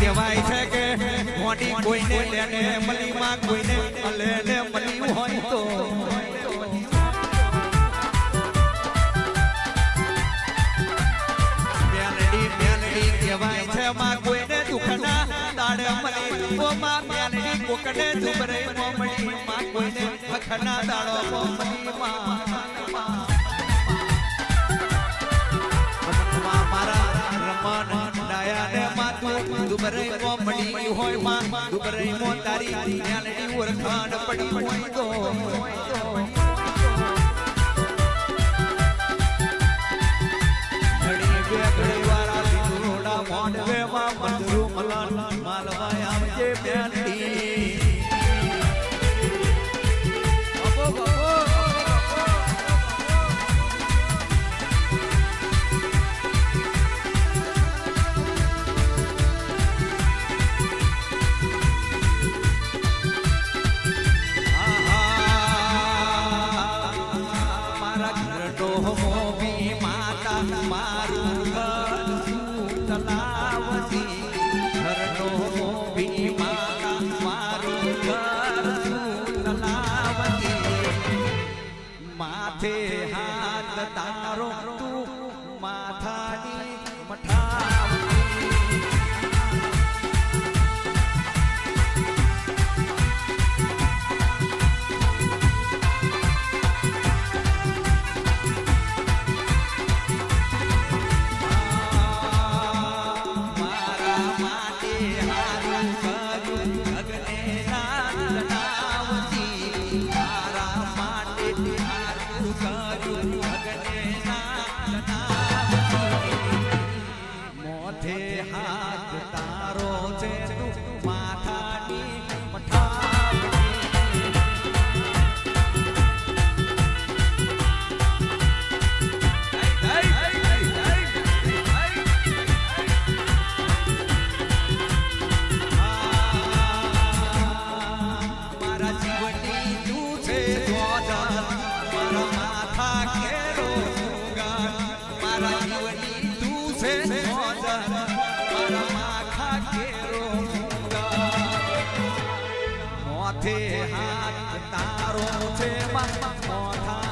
કહેવાય છે કે મોટી કોઈને લેને મલીમાં કોઈને હોય તો મેલડી મેલડી કહેવાય છે માં કોઈને તાળે મળી કોકને દુબરે મોમડી માં, કોઈને અખના દાડો મોમડી માં. મારા રમણ ડાયાને માતું દુબરે મોમડી હોયમાં દુબરે મો તારી મેલડી ઓળખાણ પડી હોય તો. ઘડી બે ઘડી વાળા લીધોડા મોઢવે માં મંદરુ તારો માથા મોથે હાથ તારો છે માં